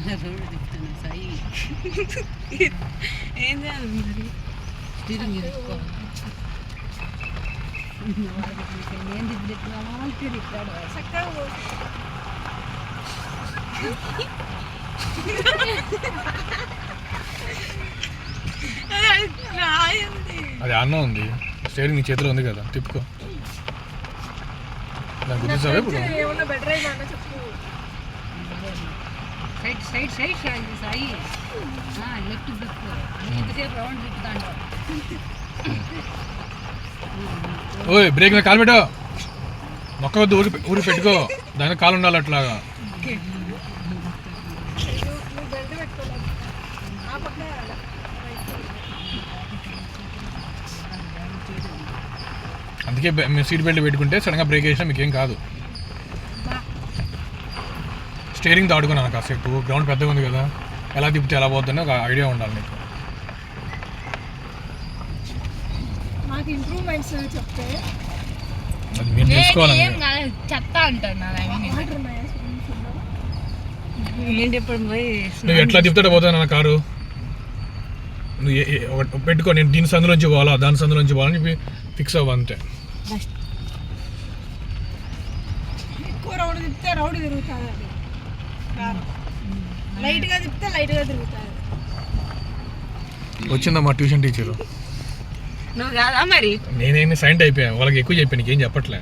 Road తిప్పుతాను Sai ఏం చేయాలి మరి స్టీరింగ్ చేసుకో ఏం తిప్పుతున్నామో తిరుగుతాడు చక్కగా పో. అది అన్నం ఉంది. స్టేరింగ్ నీ చేతిలో ఉంది కదా. తిప్పుకో. దాన్ని గుర్తిస్తావా ఇప్పుడు? ఏమన్నా side side side Sai. Sai left తిప్పు ఎంతసేపు రౌండ్ తిప్పుతాండో ఓయ్ బ్రేక్ మీద కాలు పెట్టు. మొక్క వద్దు ఊరి ఊరి పెట్టుకో. దాని కాలు ఉండాలి అట్లాగా. అందుకే బె- మీరు సీట్ బెల్ట్ పెట్టుకుంటే సడన్గా బ్రేక్ వేసినా మీకేం కాదు. స్టీరింగ్ దాడుకున్నాను కాసేపు. గ్రౌండ్ పెద్దగా ఉంది కదా. ఎలా తిప్పితే ఎలా పోతుందో ఒక ఐడియా ఉండాలి నీకు. ఇంప్రూవ్మెంట్స్ చెప్తే అది మీరు నువ్వు ఎట్లా తిప్పుతాడో పోతావు నా కారు? నువ్వు పెట్టుకో నేను దీని సందులోంచి పోవాలా? దాని సందులోంచి పోవాలని చెప్పి ఫిక్స్ అవ్వ అంతే. ఎక్కువ రౌండ్ తిప్పితే రౌండ్ తిరుగుతుంది లైట్గా తిప్పితే లైట్గా వచ్చిందా మా ట్యూషన్ టీచరు? నువ్వు కాదా మరి? నేనేమి సైంట్ అయిపోయాను వాళ్ళకి ఎక్కువ చెప్పాను ఏం చెప్పట్లే.